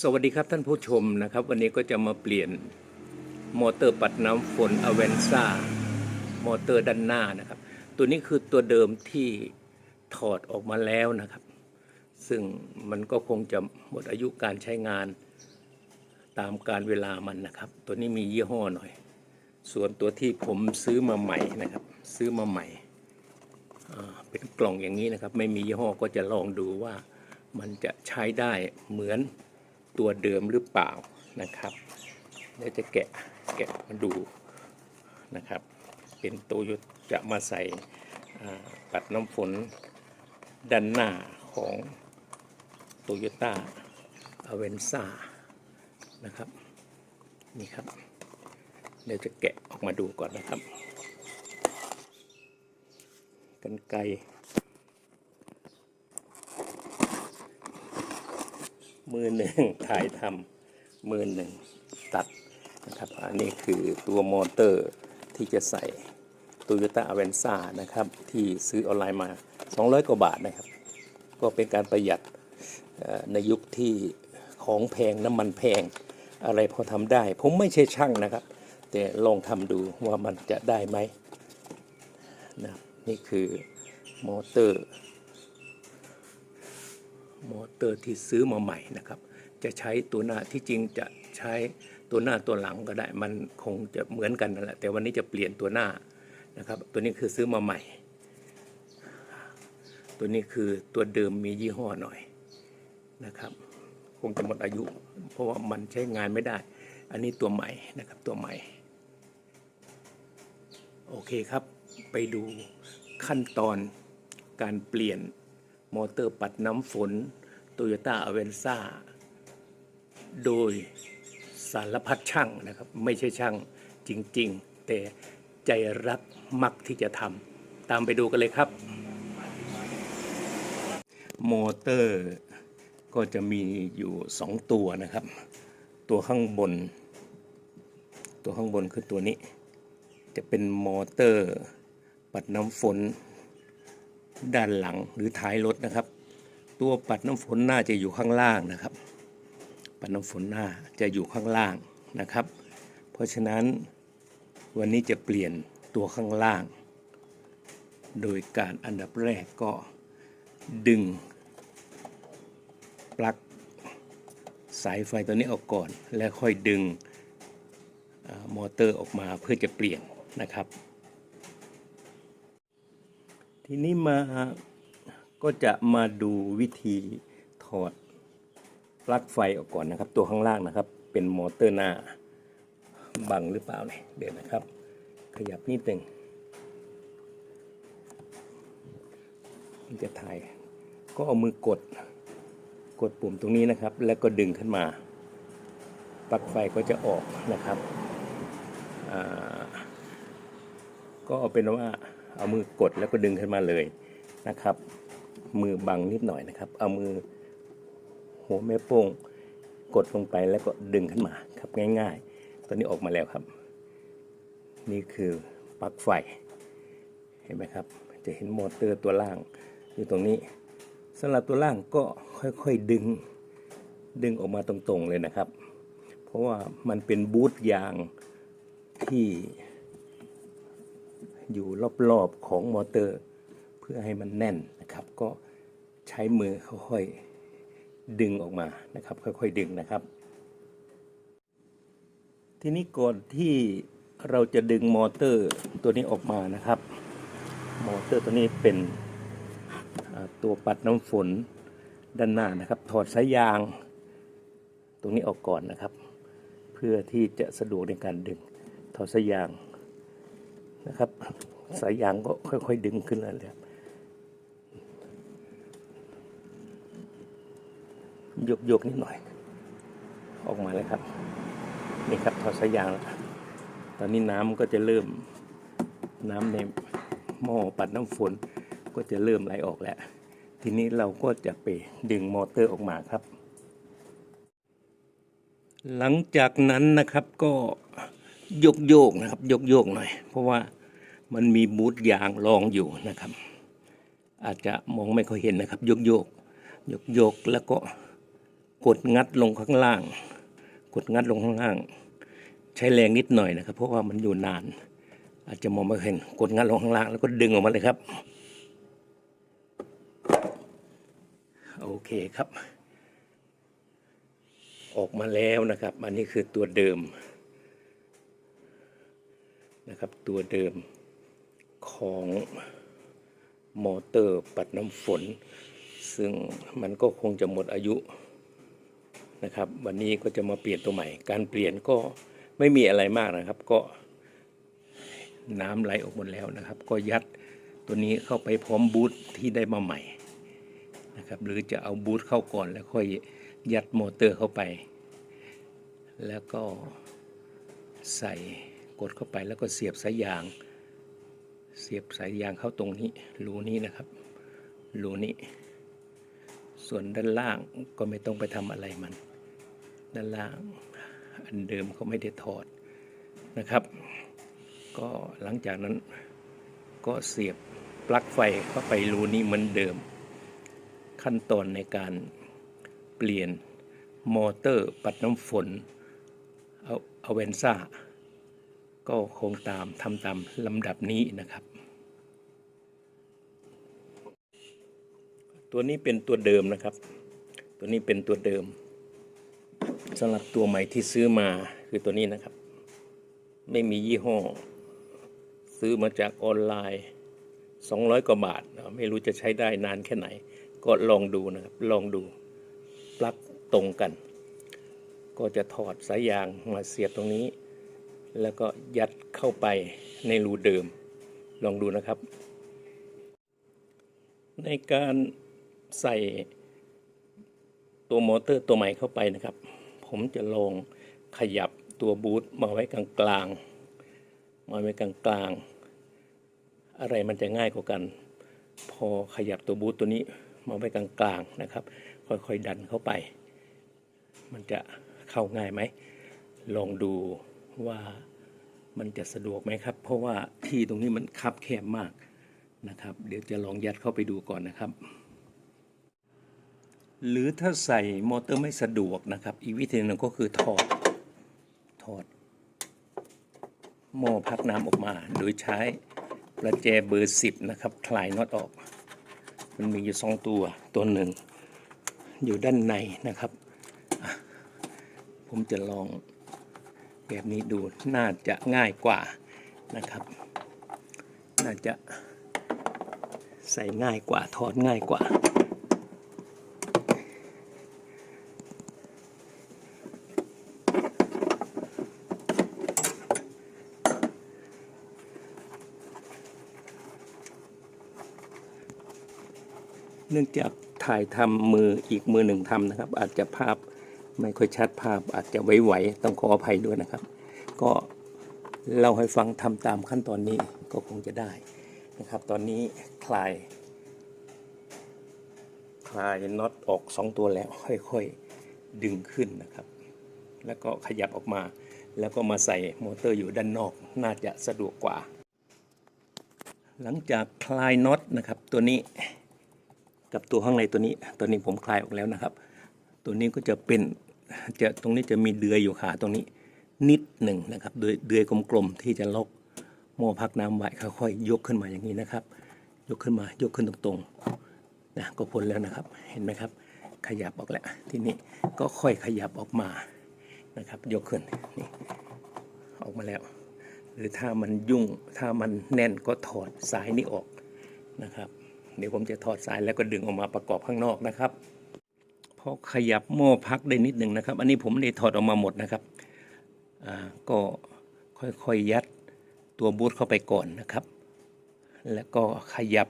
สวัสดีครับท่านผู้ชมนะครับ วันนี้ก็จะมาเปลี่ยนมอเตอร์ปัดน้ำฝนอเวนซ่ามอเตอร์ด้านหน้านะครับ ตัวนี้คือตัวเดิมที่ถอดออกมาแล้วนะครับ ซึ่งมันก็คงจะหมดอายุการใช้งานตามการเวลามันนะครับ ตัวนี้มียี่ห้อหน่อย ส่วนตัวที่ผมซื้อมาใหม่นะครับ ซื้อมาใหม่เป็นกล่องอย่างนี้นะครับ ไม่มียี่ห้อก็จะลองดูว่ามันจะใช้ได้เหมือน ตัวเดิมหรือเปล่านะครับเดี๋ยวจะแกะแกะมาดูนะครับ เป็นตัวยุจะมาใส่ปัดน้ำฝนด้านหน้าของโตโยต้าอเวนซ่านะครับนี่ครับ เดี๋ยวจะแกะออกมาดูก่อนนะครับ กันไกร มือหนึ่งถ่ายทำมือหนึ่งตัดนะครับอันนี้คือตัวมอเตอร์ที่จะใส่ Toyota a v e n z a นะครับที่ซื้อออนไลน์มา 200 กว่าบาทนะครับ ก็เป็นการประหยัดในยุคที่ของแพงน้ำมันแพงอะไรพอทำได้ ผมไม่ใช่ช่างนะครับ แต่ลองทำดูว่ามันจะได้ไหมนะนี่คือมอเตอร์ มอเตอร์ที่ซื้อมาใหม่นะครับ จะใช้ตัวหน้าที่จริงจะใช้ตัวหน้าตัวหลังก็ได้มันคงจะเหมือนกันนั่นแหละแต่วันนี้จะเปลี่ยนตัวหน้านะครับ ตัวนี้คือซื้อมาใหม่ ตัวนี้คือตัวเดิมมียี่ห้อหน่อยนะครับ คงจะหมดอายุ เพราะว่ามันใช้งานไม่ได้ อันนี้ตัวใหม่นะครับตัวใหม่ โอเคครับไปดูขั้นตอนการเปลี่ยน มอเตอร์ปัดน้ำฝน Toyota a v e n z a โดยสารพัดช่างนะครับ ไม่ใช่ช่างจริง ๆ แต่ใจรักมักที่จะทำตามไปดูกันเลยครับ มอเตอร์ก็จะมีอยู่สองตัวนะครับ ตัวข้างบน ตัวข้างบนคือตัวนี้ จะเป็นมอเตอร์ ปัดน้ำฝน ด้านหลังหรือท้ายรถนะครับ ตัวปัดน้ำฝนหน้าจะอยู่ข้างล่างนะครับ ปัดน้ำฝนหน้าจะอยู่ข้างล่างนะครับ เพราะฉะนั้นวันนี้จะเปลี่ยนตัวข้างล่าง โดยการอันดับแรกก็ดึงปลั๊กสายไฟตัวนี้ออกก่อน แล้วค่อยดึงอมอเตอร์ออกมาเพื่อจะเปลี่ยนนะครับ ทีนี้มาก็จะมาดูวิธีถอดปลั๊กไฟออกก่อนนะครับ ตัวข้างล่างนะครับ เป็นมอเตอร์หน้าบังหรือเปล่าเนี่ยเดี๋ยวนะครับ ขยับนิดหนึ่งมันจะถ่าย ก็เอามือกดกดปุ่มตรงนี้นะครับ แล้วก็ดึงขึ้นมาปลั๊กไฟก็จะออกนะครับ ก็เอาเป็นว่า เอามือกดแล้วก็ดึงขึ้นมาเลยนะครับ มือบังนิดหน่อยนะครับ เอามือหัวแม่โป้งกดลงไปแล้วก็ดึงขึ้นมาครับง่าย ๆ ตอนนี้ออกมาแล้วครับ นี่คือปลั๊กไฟ เห็นไหมครับ จะเห็นมอเตอร์ตัวล่างอยู่ตรงนี้สำหรับตัวล่างก็ค่อยๆดึง ดึงออกมาตรงๆเลยนะครับ เพราะว่ามันเป็นบูทยางที่ อยู่รอบๆของมอเตอร์ เพื่อให้มันแน่นนะครับ ก็ใช้มือค่อยๆดึงออกมานะครับ ค่อยๆดึงนะครับ ทีนี้ก่อนที่เราจะดึงมอเตอร์ตัวนี้ออกมานะครับ มอเตอร์ตัวนี้เป็นตัวปัดน้ำฝนด้านหน้านะครับ ถอดสายยาง ตรงนี้ออกก่อนนะครับ เพื่อที่จะสะดวกในการดึงถอดสายยาง นะครับ สายยางก็ค่อยๆดึงขึ้นแล้วเลยครับยกยกๆนิดหน่อย ออกมาเลยครับ นี่ครับถอดสายยางแล้วตอนนี้น้ำก็จะเริ่มน้ำในหม้อปัดน้ำฝน ก็จะเริ่มไหลออกแล้ว ทีนี้เราก็จะไปดึงมอเตอร์ออกมาครับ หลังจากนั้นนะครับก็ ยกโยกๆนะครับ ยกโยกๆหน่อย เพราะว่ามันมีบูทยางรองอยู่นะครับ อาจจะมองไม่ค่อยเห็นนะครับ ยกโยก ยกโยกๆแล้วก็กดงัดลงข้างล่าง กดงัดลงข้างล่าง ใช้แรงนิดหน่อยนะครับ เพราะว่ามันอยู่นาน อาจจะมองไม่เห็น กดงัดลงข้างล่าง แล้วก็ดึงออกมาเลยครับโอเคครับ ออกมาแล้วนะครับ อันนี้คือตัวเดิม นะครับ ตัวเดิมของมอเตอร์ปัดน้ำฝน ซึ่งมันก็คงจะหมดอายุนะครับ วันนี้ก็จะมาเปลี่ยนตัวใหม่ การเปลี่ยนก็ไม่มีอะไรมากนะครับ ก็น้ำไหลออกหมดแล้วนะครับ ก็ยัดตัวนี้เข้าไปพร้อมบูทที่ได้มาใหม่นะครับ หรือจะเอาบูทเข้าก่อนแล้วค่อยยัดมอเตอร์เข้าไป แล้วก็ใส่ กดเข้าไปแล้วก็เสียบสายยาง เสียบสายยางเข้าตรงนี้รูนี้นะครับรูนี้ ส่วนด้านล่างก็ไม่ต้องไปทำอะไรมัน ด้านล่างอันเดิมก็ไม่ได้ถอดนะครับ ก็หลังจากนั้นก็เสียบปลั๊กไฟเข้าไปรูนี้เหมือนเดิม ขั้นตอนในการเปลี่ยนมอเตอร์ปัดน้ำฝนเอาเอเวนซ่า ก็คงตามทำตามลำดับนี้นะครับ ตัวนี้เป็นตัวเดิมนะครับ ตัวนี้เป็นตัวเดิมสำหรับตัวใหม่ที่ซื้อมาคือตัวนี้นะครับ ไม่มียี่ห้อ ซื้อมาจากออนไลน์ 200 กว่าบาท ไม่รู้จะใช้ได้นานแค่ไหน ก็ลองดูนะครับ ลองดูปลั๊กตรงกัน ก็จะถอดสายยางมาเสียบตรงนี้ แล้วก็ยัดเข้าไปในรูเดิม ลองดูนะครับ ในการใส่ตัวมอเตอร์ตัวใหม่เข้าไปนะครับ ผมจะลองขยับตัวบูทมาไว้กลางๆ มาไว้กลางๆ อะไรมันจะง่ายกว่ากัน พอขยับตัวบูทตัวนี้มาไว้กลางๆนะครับ ค่อยๆดันเข้าไป มันจะเข้าง่ายไหม ลองดู ว่ามันจะสะดวกไหมครับ เพราะว่าที่ตรงนี้มันคับแคบมากนะครับ เดี๋ยวจะลองยัดเข้าไปดูก่อนนะครับ หรือถ้าใส่มอเตอร์ไม่สะดวกนะครับ อีกวิธีหนึ่งก็คือถอดถอดหม้อพักน้ำออกมา โดยใช้ประแจเบอร์สิบนะครับ คลายน็อตออก มันมีอยู่สองตัวตัวหนึ่งอยู่ด้านในนะครับ ผมจะลอง แบบนี้ดูน่าจะง่ายกว่านะครับ น่าจะใส่ง่ายกว่าถอดง่ายกว่า เนื่องจากถ่ายทำมืออีกมือหนึ่งทำนะครับ อาจจะภาพ ไม่ค่อยชัดภาพอาจจะไหวๆต้องขออภัยด้วยนะครับ ก็เล่าให้ฟังทำตามขั้นตอนนี้ก็คงจะได้นะครับ ตอนนี้คลาย คลายน็อตออกสองตัวแล้วค่อยๆดึงขึ้นนะครับ แล้วก็ขยับออกมา แล้วก็มาใส่มอเตอร์อยู่ด้านนอกน่าจะสะดวกกว่า หลังจากคลายน็อตนะครับตัวนี้กับตัวข้างในตัวนี้ ตัวนี้ผมคลายออกแล้วนะครับ ตัวนี้ก็จะเป็น จะตรงนี้จะมีเดือยอยู่ขาตรงนี้นิดหนึ่งนะครับเดือยเดือยกลมๆที่จะล็อกหม้อพักน้ำไว้ค่อยๆยกขึ้นมาอย่างนี้นะครับ ยกขึ้นมายกขึ้นตรงๆนะก็พ้นแล้วนะครับ เห็นไหมครับ ขยับออกแล้วทีนี้ก็ค่อยขยับออกมานะครับ ยกขึ้นนี่ออกมาแล้ว หรือถ้ามันยุ่งถ้ามันแน่นก็ถอดสายนี้ออกนะครับ เดี๋ยวผมจะถอดสายแล้วก็ดึงออกมาประกอบข้างนอกนะครับ อขยับหม้อพักได้นิดหนึ่งนะครับ อันนี้ผมได้ถอดออกมาหมดนะครับก็ค่อยๆยัดตัวบูทเข้าไปก่อนนะครับ แล้วก็ขยับ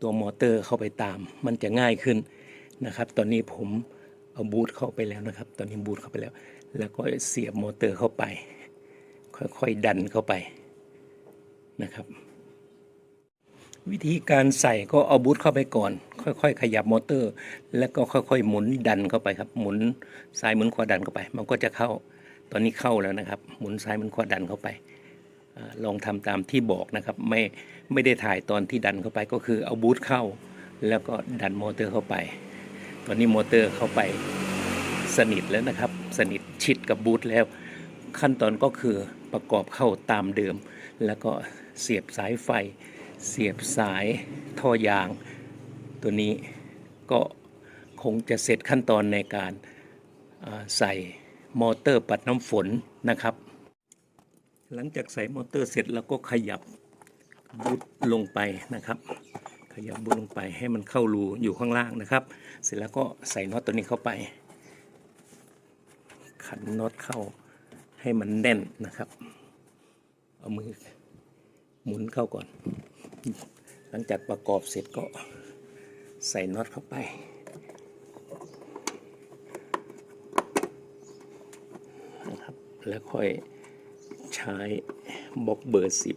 ตัวมอเตอร์เข้าไปตาม มันจะง่ายขึ้นนะครับ ตอนนี้ผมเอาบูทเข้าไปแล้วนะครับ ตอนนี้บูทเข้าไปแล้ว แล้วก็เสียบมอเตอร์เข้าไป ค่อยๆดันเข้าไปนะครับ วิธีการใส่ก็เอาบูทเข้าไปก่อน ค่อยๆ ขยับมอเตอร์ แล้วก็ค่อยๆ หมุนดันเข้าไปครับ หมุนซ้ายหมุนขวาดันเข้าไป มันก็จะเข้าตอนนี้เข้าแล้วนะครับ หมุนซ้ายหมุนขวาดันเข้าไปอลองทำตามที่บอกนะครับไม่ไม่ได้ถ่ายตอนที่ดันเข้าไปก็คือเอาบูทเข้า แล้วก็ดันมอเตอร์เข้าไป ตอนนี้มอเตอร์เข้าไปสนิทแล้วนะครับ สนิทชิดกับบูทแล้ว ขั้นตอนก็คือประกอบเข้าตามเดิม แล้วก็เสียบสายไฟ เสียบสายท่อยาง ตัวนี้ก็คงจะเสร็จขั้นตอนในการใส่มอเตอร์ปัดน้ำฝนนะครับ หลังจากใส่มอเตอร์เสร็จแล้วก็ขยับบูทลงไปนะครับ ขยับบูทลงไปให้มันเข้ารูอยู่ข้างล่างนะครับ เสร็จแล้วก็ใส่น็อตตัวนี้เข้าไป ขันน็อตเข้าให้มันแน่นนะครับ เอามือหมุนเข้าก่อน หลังจากประกอบเสร็จก็ใส่น็อตเข้าไปนะครับ แล้วค่อยใช้บล็อกเบอร์สิบ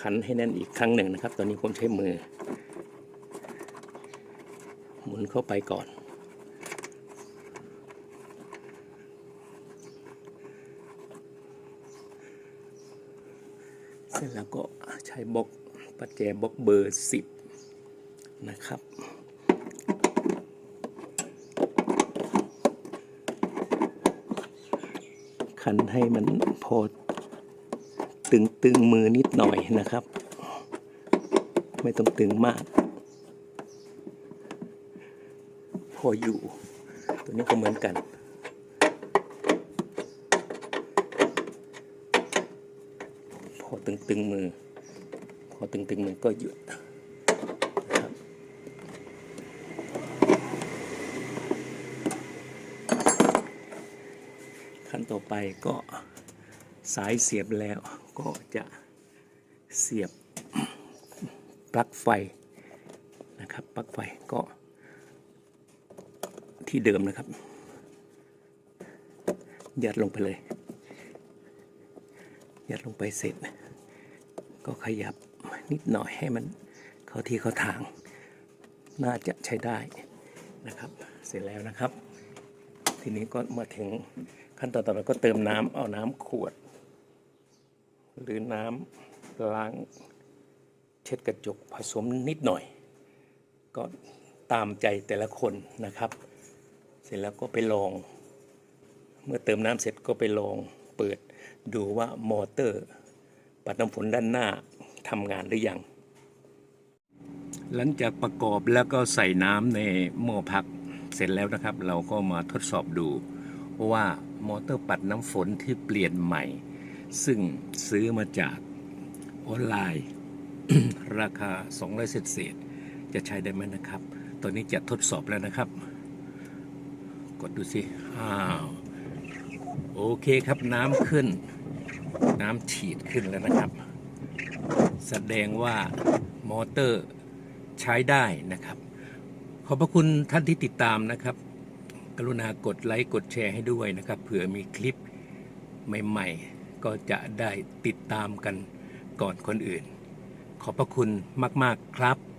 ขันให้แน่นอีกครั้งหนึ่งนะครับ ตอนนี้ผมใช้มือ หมุนเข้าไปก่อนเสร็จแล้วก็ใช้บล็อก ประแจบล็อกเบอร์สิบนะครับคันให้มันพอตึงตึงมือนิดหน่อยนะครับ ไม่ต้องตึงมาก พออยู่ ตัวนี้ก็เหมือนกัน พอตึงตึงมือ อตึงๆมือก็หยุดนะครับขั้นต่อไปก็สายเสียบแล้วก็จะเสียบปลั๊กไฟนะครับปลั๊กไฟก็ที่เดิมนะครับ ยัดลงไปเลย ยัดลงไปเสร็จ ก็ขยับ นิดหน่อยให้มันเข้าที่เข้าทาง น่าจะใช้ได้นะครับ เสร็จแล้วนะครับ ทีนี้ก็มาถึงขั้นตอนต่อไปก็เติมน้ำเอาน้ำขวด หรือน้ำล้างเช็ดกระจกผสมนิดหน่อย ก็ตามใจแต่ละคนนะครับ เสร็จแล้วก็ไปลอง เมื่อเติมน้ำเสร็จก็ไปลองเปิดดูว่า มอเตอร์ ปัดน้ำฝนด้านหน้า ทำงานหรือยัง หลังจากประกอบแล้วก็ใส่น้ำในหม้อพักเสร็จแล้วนะครับ เราก็มาทดสอบดูว่ามอเตอร์ปัดน้ำฝนที่เปลี่ยนใหม่ ซึ่งซื้อมาจากออนไลน์ ราคา 200เศษเศษจะใช้ได้ไหมนะครับ ตอนนี้จะทดสอบแล้วนะครับ กดดูสิ อ้าว โอเคครับน้ำขึ้น น้ำฉีดขึ้นแล้วนะครับ แสดงว่ามอเตอร์ใช้ได้นะครับ ขอบพระคุณท่านที่ติดตามนะครับ กรุณากดไลค์กดแชร์ให้ด้วยนะครับเผื่อมีคลิปใหม่ๆ ก็จะได้ติดตามกันก่อนคนอื่น ขอบพระคุณมากๆครับ